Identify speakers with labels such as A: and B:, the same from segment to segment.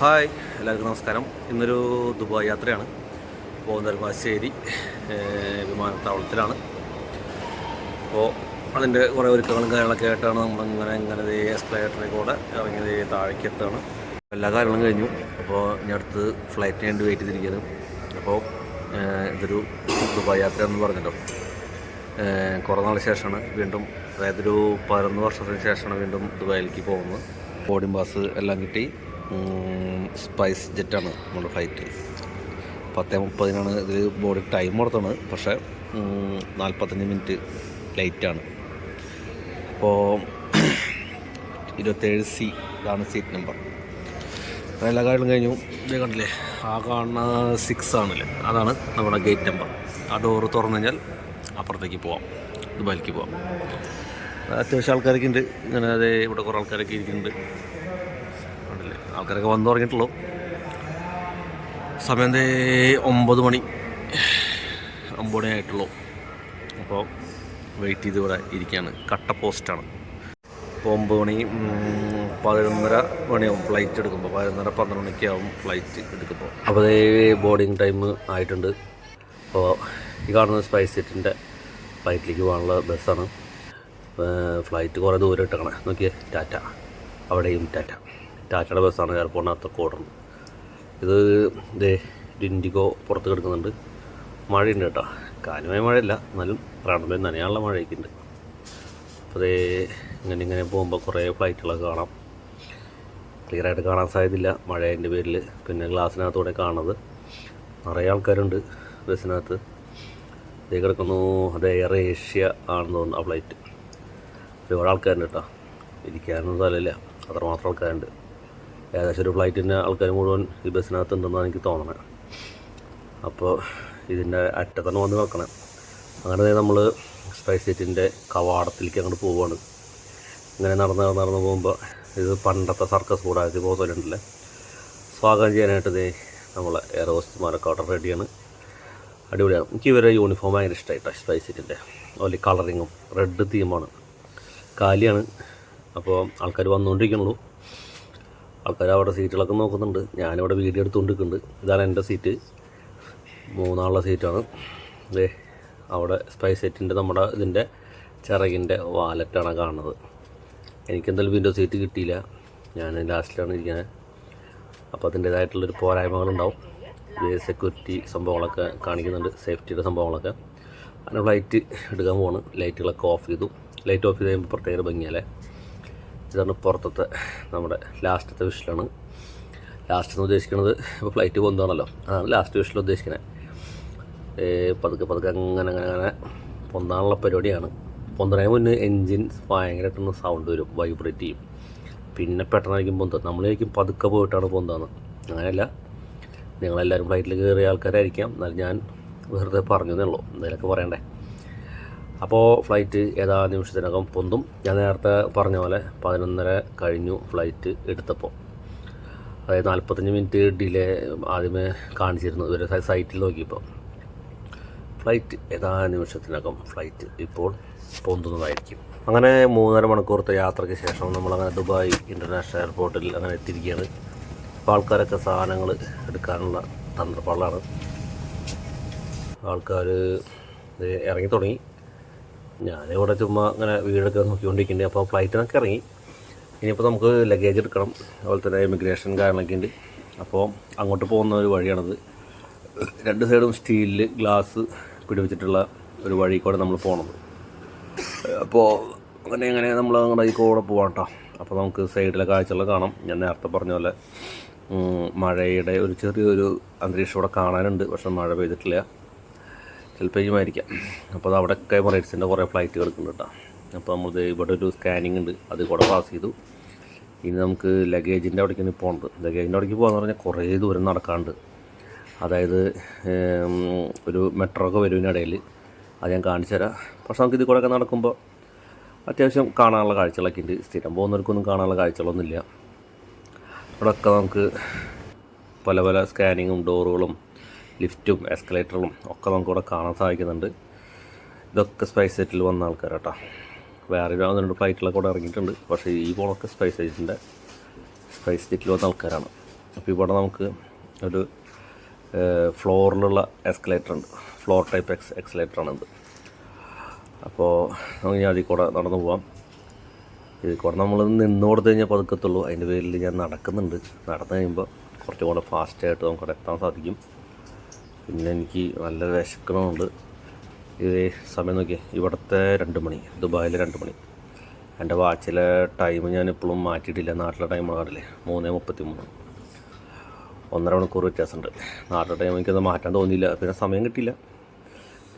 A: hi എല്ലാവർക്കും നമസ്കാരം ഇന്നൊരു ദുബായ് യാത്രയാണ് പോകുന്നത് വിമാനത്താവളത്തിലാണ് അപ്പോൾ അതിൻ്റെ കുറേ ഒരുക്കങ്ങളും കാര്യങ്ങളൊക്കെ ആയിട്ടാണ് നമ്മളിങ്ങനെ ഇങ്ങനെ എക്സ്പ്ലൈറ്ററിൽ കൂടെ ഇറങ്ങിയത് താഴേക്ക് എത്താണ് എല്ലാ കാര്യങ്ങളും കഴിഞ്ഞു അപ്പോൾ ഞാൻ അടുത്ത് ഫ്ലൈറ്റിന് വേണ്ടി വെയിറ്റ് ചെയ്തിരിക്കുന്നു അപ്പോൾ ഇതൊരു ദുബായ് യാത്ര എന്ന് പറഞ്ഞല്ലോ കുറേ നാൾ ശേഷമാണ് വീണ്ടും അതായത് ഒരു പതിനൊന്ന് വർഷത്തിന് ശേഷമാണ് വീണ്ടും ദുബായിലേക്ക് പോകുന്നത് ബോർഡിംഗ് പാസ് എല്ലാം കിട്ടി സ്പൈസ് ജെറ്റാണ് നമ്മുടെ ഫ്ലൈറ്റ് പത്തേ മുപ്പതിനാണ് ഇതിൽ ബോർഡ് ടൈം കൊടുത്തത് പക്ഷേ നാൽപ്പത്തഞ്ച് മിനിറ്റ് ലൈറ്റാണ് അപ്പോൾ ഇരുപത്തേഴ് സി ഇതാണ് സീറ്റ് നമ്പർ എല്ലാ കാര്യങ്ങളും കഴിഞ്ഞു ഇതേ കണ്ടില്ലേ ആ കാണുന്ന സിക്സ് ആണല്ലേ അതാണ് നമ്മുടെ ഗേറ്റ് നമ്പർ ആ ഡോറ് തുറന്നു കഴിഞ്ഞാൽ അപ്പുറത്തേക്ക് പോവാം ദുബായിലേക്ക് പോവാം അത്യാവശ്യം ആൾക്കാരൊക്കെ ഉണ്ട് ഇങ്ങനെ അതേ ഇവിടെ കുറേ ആൾക്കാരൊക്കെ ഇരിക്കുന്നുണ്ട് ആൾക്കാരൊക്കെ വന്നു തുടങ്ങിയിട്ടുള്ളൂ സമയം ഒമ്പത് മണി ഒമ്പത് മണി ആയിട്ടുള്ളൂ അപ്പോൾ വെയിറ്റ് ചെയ്ത് ഇവിടെ ഇരിക്കുകയാണ് കട്ട പോസ്റ്റാണ് ഇപ്പോൾ ഒമ്പത് മണി പതിനൊന്നര മണിയാവും ഫ്ലൈറ്റ് എടുക്കുമ്പോൾ പതിനൊന്നര പന്ത്രണ്ട് മണിക്കാവും ഫ്ലൈറ്റ് എടുക്കുമ്പോൾ അപ്പോൾ ബോർഡിങ് ടൈം ആയിട്ടുണ്ട് അപ്പോൾ ഈ കാണുന്ന സ്പൈസ് സെറ്റിൻ്റെ ഫ്ലൈറ്റിലേക്ക് പോകാനുള്ള ബസ്സാണ് ഫ്ലൈറ്റ് കുറേ ദൂരം ഇട്ടേക്കണേ നോക്കിയേ ടാറ്റ അവിടെയും ടാറ്റ ടാറ്റയുടെ ബസ്സാണ് എയർപോർട്ടിനകത്തൊക്കെ ഓടുന്നത് ഇത് ഇതേ ഡിൻഡിഗോ പുറത്ത് കിടക്കുന്നുണ്ട് മഴയുണ്ട് കേട്ടോ കാര്യമായ മഴയില്ല എന്നാലും റൺവേ നനയാനുള്ള മഴയൊക്കെ ഉണ്ട് അപ്പോൾ അതേ ഇങ്ങനെ ഇങ്ങനെ പോകുമ്പോൾ കുറേ ഫ്ലൈറ്റുകളൊക്കെ കാണാം ക്ലിയറായിട്ട് കാണാൻ സാധ്യതയില്ല മഴേൻ്റെ പേരിൽ പിന്നെ ഗ്ലാസ്സിനകത്തൂടെ കാണുന്നത് നിറയെ ആൾക്കാരുണ്ട് ബസ്സിനകത്ത് ഇതേ കിടക്കുന്നു അത് എയർ ഏഷ്യ ആണെന്ന് തോന്നുന്നു ആ ഫ്ലൈറ്റ് ഒരുപാട് ആൾക്കാരുണ്ട് കേട്ടോ ഇരിക്കാനൊന്നും സ്ഥലമില്ല അത്രമാത്രം ആൾക്കാരുണ്ട് ഏകദേശം ഒരു ഫ്ലൈറ്റിന് ആൾക്കാർ മുഴുവൻ ഈ ബസ്സിനകത്ത് ഉണ്ടെന്നാണ് എനിക്ക് തോന്നണേ അപ്പോൾ ഇതിൻ്റെ അറ്റത്തന്നെ വന്ന് നോക്കണം അങ്ങനെ നമ്മൾ സ്പൈസ് ജെറ്റിൻ്റെ കവാടത്തിലേക്ക് അങ്ങോട്ട് പോവുകയാണ് ഇങ്ങനെ നടന്ന് നടന്ന് പോകുമ്പോൾ ഇത് പണ്ടത്തെ സർക്കസ് കൂടാതെ പോകുന്നുണ്ടല്ലേ സ്വാഗതം ചെയ്യാനായിട്ട് ഇതേ നമ്മളെ എയർ ഹോസ്റ്റർമാരൊക്കെ അവിടെ റെഡിയാണ് അടിപൊളിയാണ് എനിക്ക് ഇവരെ യൂണിഫോം ഭയങ്കര ഇഷ്ടമായിട്ടോ സ്പൈസ് ജെറ്റിൻ്റെ ഓലി കളറിങ്ങും റെഡ് തീമാണ് കാലിയാണ് അപ്പോൾ ആൾക്കാർ വന്നുകൊണ്ടിരിക്കുന്നുള്ളൂ ആൾക്കാർ അവിടെ സീറ്റുകളൊക്കെ നോക്കുന്നുണ്ട് ഞാനിവിടെ വീഡിയോ എടുത്തുകൊണ്ടിരിക്കുന്നുണ്ട് ഇതാണ് എൻ്റെ സീറ്റ് മൂന്നാളുള്ള സീറ്റാണ് അതേ അവിടെ സ്പൈസ് സെറ്റിൻ്റെ നമ്മുടെ ഇതിൻ്റെ ചിറകിൻ്റെ വാലറ്റാണ് കാണുന്നത് എനിക്കെന്തായാലും വിൻഡോ സീറ്റ് കിട്ടിയില്ല ഞാൻ ലാസ്റ്റിലാണ് ഇരിക്കുന്നത് അപ്പോൾ അതിൻ്റേതായിട്ടുള്ളൊരു പോരായ്മകളുണ്ടാവും ഇതേ സെക്യൂരിറ്റി സംഭവങ്ങളൊക്കെ കാണിക്കുന്നുണ്ട് സേഫ്റ്റിയുടെ സംഭവങ്ങളൊക്കെ അങ്ങനെ ഫ്ലൈറ്റ് എടുക്കാൻ പോകണം ലൈറ്റുകളൊക്കെ ഓഫ് ചെയ്തു ലൈറ്റ് ഓഫ് ചെയ്ത് കഴിയുമ്പോൾ പ്രത്യേക ഭംഗിയല്ലേ ഇതാണ് പുറത്തത്തെ നമ്മുടെ ലാസ്റ്റത്തെ വിഷലാണ് ലാസ്റ്റ് എന്ന് ഉദ്ദേശിക്കുന്നത് ഇപ്പോൾ ഫ്ലൈറ്റ് പോകുന്നതാണല്ലോ അതാണ് ലാസ്റ്റ് വിഷൽ ഉദ്ദേശിക്കുന്നത് പതുക്കെ പതുക്കെ അങ്ങനെ അങ്ങനെ അങ്ങനെ പൊന്താനുള്ള പരിപാടിയാണ് പൊന്തണേ മുന്നേ എൻജിൻ ഭയങ്കരമായിട്ടൊന്ന് സൗണ്ട് വരും വൈബ്രേറ്റ് ചെയ്യും പിന്നെ പെട്ടെന്നായിരിക്കും പൊന്ത നമ്മളായിരിക്കും പതുക്കെ പോയിട്ടാണ് പൊന്താന്ന് അങ്ങനെയല്ല നിങ്ങളെല്ലാവരും ഫ്ലൈറ്റിൽ കയറിയ ആൾക്കാരായിരിക്കാം എന്നാലും ഞാൻ വെറുതെ പറഞ്ഞു ഉള്ളൂ എന്തെങ്കിലുമൊക്കെ പറയണ്ടേ അപ്പോൾ ഫ്ലൈറ്റ് ഏതാ നിമിഷത്തിനകം പൊന്തും ഞാൻ നേരത്തെ പറഞ്ഞ പോലെ പതിനൊന്നര കഴിഞ്ഞു ഫ്ലൈറ്റ് എടുത്തപ്പോൾ അതായത് നാൽപ്പത്തഞ്ച് മിനിറ്റ് ഡിലേ ആദ്യമേ കാണിച്ചിരുന്നു ഇവരെ സൈറ്റിൽ നോക്കിയപ്പോൾ ഫ്ലൈറ്റ് ഏതാ നിമിഷത്തിനകം ഫ്ലൈറ്റ് ഇപ്പോൾ പൊന്തുന്നതായിരിക്കും അങ്ങനെ മൂന്നര മണിക്കൂറത്തെ യാത്രയ്ക്ക് ശേഷം നമ്മളങ്ങനെ ദുബായ് ഇൻ്റർനാഷണൽ എയർപോർട്ടിൽ അങ്ങനെ എത്തിയിരിക്കുകയാണ് അപ്പോൾ ആൾക്കാരൊക്കെ സാധനങ്ങൾ എടുക്കാനുള്ള തന്ത്രപ്പാടിലാണ് ആൾക്കാർ ഇറങ്ങി തുടങ്ങി ഞാനിവിടെ ചുമ്മാ അങ്ങനെ വീടൊക്കെ നോക്കിക്കൊണ്ടിരിക്കുന്നുണ്ട് അപ്പോൾ ഫ്ലൈറ്റിനൊക്കെ ഇറങ്ങി ഇനിയിപ്പോൾ നമുക്ക് ലഗേജ് എടുക്കണം അതുപോലെ തന്നെ ഇമിഗ്രേഷൻ കാര്യങ്ങളൊക്കെ ഉണ്ട് അപ്പോൾ അങ്ങോട്ട് പോകുന്ന ഒരു വഴിയാണത് രണ്ട് സൈഡും സ്റ്റീലിൽ ഗ്ലാസ് പിടിപ്പിച്ചിട്ടുള്ള ഒരു വഴി കൂടെ നമ്മൾ പോകണത് അപ്പോൾ അങ്ങനെ അങ്ങനെ നമ്മൾ അങ്ങോട്ട് ഈ കൂടെ പോകാം കേട്ടോ അപ്പോൾ നമുക്ക് സൈഡിലെ കാഴ്ചകളൊക്കെ കാണാം ഞാൻ നേരത്തെ പറഞ്ഞ പോലെ മഴയുടെ ഒരു ചെറിയൊരു അന്തരീക്ഷം ഇവിടെ കാണാനുണ്ട് പക്ഷെ മഴ പെയ്തിട്ടില്ല ഹെൽപ്പേജുമായിരിക്കാം അപ്പോൾ അത് അവിടെയൊക്കെ എമിറേറ്റ്സിൻ്റെ കുറേ ഫ്ലൈറ്റ് കിടക്കുന്നുണ്ട് കേട്ടോ അപ്പോൾ നമ്മൾ ഇവിടെ ഒരു സ്കാനിങ് ഉണ്ട് അത് കൂടെ പാസ് ചെയ്തു ഇനി നമുക്ക് ലഗേജിൻ്റെ അവിടേക്ക് പോകേണ്ടത് ലഗേജിൻ്റെ അവിടേക്ക് പോകാന്ന് പറഞ്ഞാൽ കുറേ ദൂരം നടക്കാണ്ട് അതായത് ഒരു മെട്രോ ഒക്കെ വരുവിനിടയിൽ അത് ഞാൻ കാണിച്ചു തരാം പക്ഷെ നമുക്ക് ഇത് കൂടെയൊക്കെ നടക്കുമ്പോൾ അത്യാവശ്യം കാണാനുള്ള കാഴ്ചകളൊക്കെ ഉണ്ട് സ്ഥിരം പോകുന്നവർക്കൊന്നും കാണാനുള്ള കാഴ്ചകളൊന്നുമില്ല അവിടെയൊക്കെ നമുക്ക് പല പല സ്കാനിങ്ങും ഡോറുകളും ലിഫ്റ്റും എസ്കലേറ്ററും ഒക്കെ നമുക്കിവിടെ കാണാൻ സാധിക്കുന്നുണ്ട് ഇതൊക്കെ സ്പൈസ് സെറ്റിൽ വന്ന ആൾക്കാരാട്ടോ വേറെ രണ്ട് ഫ്ലൈറ്റിലൊക്കെ കൂടെ ഇറങ്ങിയിട്ടുണ്ട് പക്ഷേ ഈ പോളൊക്കെ സ്പൈസ് സെറ്റിൻ്റെ സ്പൈസ് സെറ്റിൽ വന്ന ആൾക്കാരാണ് അപ്പോൾ ഇവിടെ നമുക്ക് ഒരു ഫ്ലോറിലുള്ള എസ്കലേറ്റർ ഉണ്ട് ഫ്ലോർ ടൈപ്പ് എക്സ് എക്സലേറ്റർ ആണ് ഇത് അപ്പോൾ നമുക്ക് ഞാൻ അതിൽ കൂടെ നടന്നു പോവാം ഇതിൽ കൂടെ നമ്മൾ നിന്ന് കൊടുത്തു കഴിഞ്ഞാൽ പതുക്കത്തുള്ളൂ അതിൻ്റെ പേരിൽ ഞാൻ നടക്കുന്നുണ്ട് നടന്നു കഴിയുമ്പോൾ കുറച്ചും കൂടെ ഫാസ്റ്റായിട്ട് നമുക്കവിടെ എത്താൻ സാധിക്കും പിന്നെ എനിക്ക് നല്ല വിശക്കണമുണ്ട് ഇതേ സമയം നോക്കിയേ ഇവിടുത്തെ രണ്ട് മണി ദുബായിലെ രണ്ട് മണി എൻ്റെ വാച്ചിലെ ടൈം ഞാൻ ഇപ്പോഴും മാറ്റിയിട്ടില്ല നാട്ടിലെ ടൈം കാണില്ലേ മൂന്ന് മുപ്പത്തി മൂന്ന് ഒന്നര മണിക്കൂർ വ്യത്യാസമുണ്ട് നാട്ടിലെ ടൈം എനിക്കത് മാറ്റാൻ തോന്നിയില്ല പിന്നെ സമയം കിട്ടിയില്ല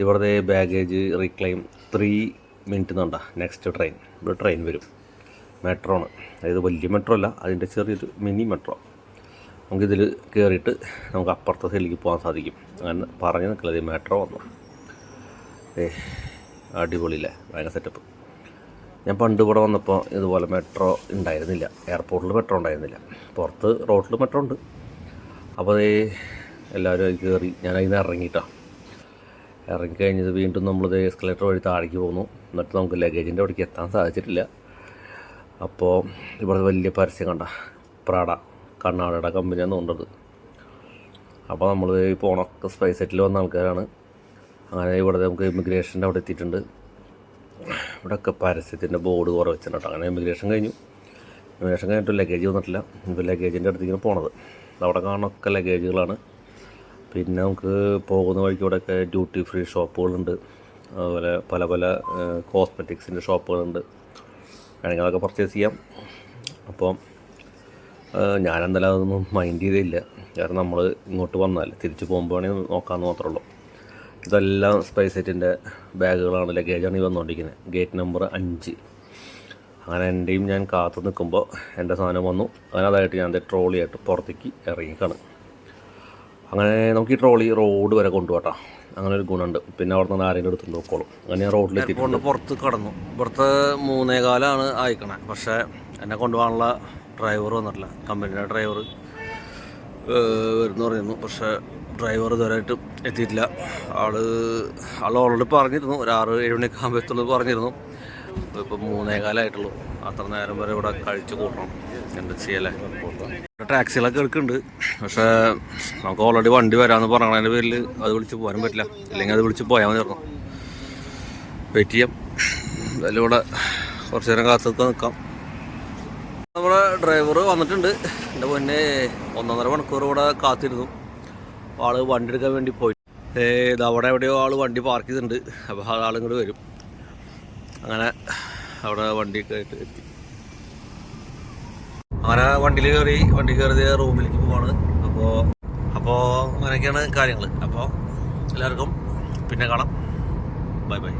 A: ഇവിടുത്തെ ബാഗേജ് റീക്ലെയിം ത്രീ മിനിറ്റ് നിന്നുണ്ട നെക്സ്റ്റ് ട്രെയിൻ ഇവിടെ ട്രെയിൻ വരും മെട്രോ ആണ് അതായത് വലിയ മെട്രോ അല്ല അതിൻ്റെ ചെറിയൊരു മിനി മെട്രോ നമുക്കിതിൽ കയറിയിട്ട് നമുക്ക് അപ്പുറത്തെ സൈഡിലേക്ക് പോകാൻ സാധിക്കും അങ്ങനെ പറഞ്ഞ് നിൽക്കുന്നത് മാട്രോ വന്നു ഏ അടിപൊളിയില്ലേ ഭയങ്കര സെറ്റപ്പ് ഞാൻ പണ്ട് ഇവിടെ വന്നപ്പോൾ ഇതുപോലെ മെട്രോ ഉണ്ടായിരുന്നില്ല എയർപോർട്ടിൽ മെട്രോ ഉണ്ടായിരുന്നില്ല പുറത്ത് റോഡിൽ മെട്രോ ഉണ്ട് അപ്പോൾ അതേ എല്ലാവരും അത് കയറി ഞാൻ അതിൽ നിന്ന് ഇറങ്ങിയിട്ടാണ് ഇറങ്ങിക്കഴിഞ്ഞത് വീണ്ടും നമ്മളിത് എസ്കലേറ്റർ വഴി താഴേക്ക് പോകുന്നു എന്നിട്ട് നമുക്ക് ലഗേജിൻ്റെ അവിടേക്ക് എത്താൻ സാധിച്ചിട്ടില്ല അപ്പോൾ ഇവിടെ വലിയ പരസ്യം കണ്ട പ്രാട കർണാടകയുടെ കമ്പനിയാണ് തോന്നുന്നത് അപ്പോൾ നമ്മൾ ഈ പോണൊക്കെ സ്പൈസ് സെറ്റിൽ വന്ന ആൾക്കാരാണ് അങ്ങനെ ഇവിടെ നമുക്ക് ഇമിഗ്രേഷൻ്റെ അവിടെ എത്തിയിട്ടുണ്ട് ഇവിടെയൊക്കെ പരസ്യത്തിൻ്റെ ബോർഡ് കുറേ വെച്ചിട്ടുണ്ട് അങ്ങനെ ഇമിഗ്രേഷൻ കഴിഞ്ഞു ഇമിഗ്രേഷൻ കഴിഞ്ഞിട്ട് ലഗേജ് വന്നിട്ടില്ല ഇപ്പോൾ ലഗേജിൻ്റെ അടുത്തേക്കാണ് പോണത് അവിടെ കാണൊക്കെ ലഗേജുകളാണ് പിന്നെ നമുക്ക് പോകുന്ന വഴിക്ക് ഇവിടെയൊക്കെ ഡ്യൂട്ടി ഫ്രീ ഷോപ്പുകളുണ്ട് അതുപോലെ പല പല കോസ്മെറ്റിക്സിൻ്റെ ഷോപ്പുകളുണ്ട് വേണമെങ്കിൽ അതൊക്കെ പർച്ചേസ് ചെയ്യാം അപ്പം ഞാനെന്തായാലും അതൊന്നും മൈൻഡ് ചെയ്തില്ല കാരണം നമ്മൾ ഇങ്ങോട്ട് വന്നാൽ തിരിച്ച് പോകുമ്പോഴാണെങ്കിൽ നോക്കാമെന്ന് മാത്രമേ ഉള്ളൂ ഇതെല്ലാം സ്പൈസ് സെറ്റിൻ്റെ ബാഗുകളാണ് ലഗേജാണ് ഈ വന്നുകൊണ്ടിരിക്കുന്നത് ഗേറ്റ് നമ്പർ അഞ്ച് അങ്ങനെ എൻ്റെയും ഞാൻ കാത്തു നിൽക്കുമ്പോൾ എൻ്റെ സാധനം വന്നു അങ്ങനെ അതായിട്ട് ഞാൻ ട്രോളിയായിട്ട് പുറത്തേക്ക് ഇറങ്ങിക്കാണ് അങ്ങനെ നമുക്ക് ഈ ട്രോളി റോഡ് വരെ കൊണ്ടുപോട്ടാ അങ്ങനെ ഒരു ഗുണമുണ്ട് പിന്നെ അവിടെ നിന്ന് ആരെങ്കിലും എടുത്തു നോക്കോളും അങ്ങനെ ഞാൻ റോഡിലെത്തി പുറത്ത് കടന്നു പുറത്ത് മൂന്നേകാലാണ് ആയിക്കണേ പക്ഷേ എന്നെ കൊണ്ടുപോകാനുള്ള ഡ്രൈവർ വന്നിട്ടില്ല കമ്പനിയുടെ ഡ്രൈവർ വരുന്നു പറയുന്നു പക്ഷേ ഡ്രൈവർ ഇതുവരായിട്ടും എത്തിയിട്ടില്ല ആള് ആൾ ഓൾറെഡി പറഞ്ഞിരുന്നു ഒരു ആറ് ഏഴ് മണിയൊക്കെ ആകുമ്പോഴത്തുള്ളത് പറഞ്ഞിരുന്നു ഇപ്പോൾ മൂന്നേകാലായിട്ടുള്ളൂ അത്ര നേരം വരെ ഇവിടെ കഴിച്ച് കൂട്ടണം എന്താ ചെയ്യലേ ടാക്സികളൊക്കെ എടുക്കുന്നുണ്ട് പക്ഷേ നമുക്ക് ഓൾറെഡി വണ്ടി വരാമെന്ന് പറഞ്ഞതിൻ്റെ പേരിൽ അത് വിളിച്ച് പോകാനും പറ്റില്ല അല്ലെങ്കിൽ അത് വിളിച്ച് പോയാൽ മതി വെയിറ്റ് ചെയ്യാം എന്തായാലും ഇവിടെ കുറച്ച് നേരം കാത്തു നിൽക്കാം നമ്മുടെ ഡ്രൈവർ വന്നിട്ടുണ്ട് എൻ്റെ പൊന്നെ ഒന്നൊന്നര മണിക്കൂർ ഇവിടെ കാത്തിരുന്നു ആള് വണ്ടി എടുക്കാൻ വേണ്ടി പോയി ഇത് അവിടെ എവിടെയോ ആൾ വണ്ടി പാർക്ക് ചെയ്തിട്ടുണ്ട് അപ്പോൾ ആളും കൂടി വരും അങ്ങനെ അവിടെ വണ്ടി ആയിട്ട് എത്തി അങ്ങനെ വണ്ടിയിൽ കയറി വണ്ടി കയറിയ റൂമിലേക്ക് പോവാണ് അപ്പോൾ അപ്പോൾ അങ്ങനെയൊക്കെയാണ് കാര്യങ്ങൾ അപ്പോൾ എല്ലാവർക്കും പിന്നെ കാണാം ബൈ ബൈ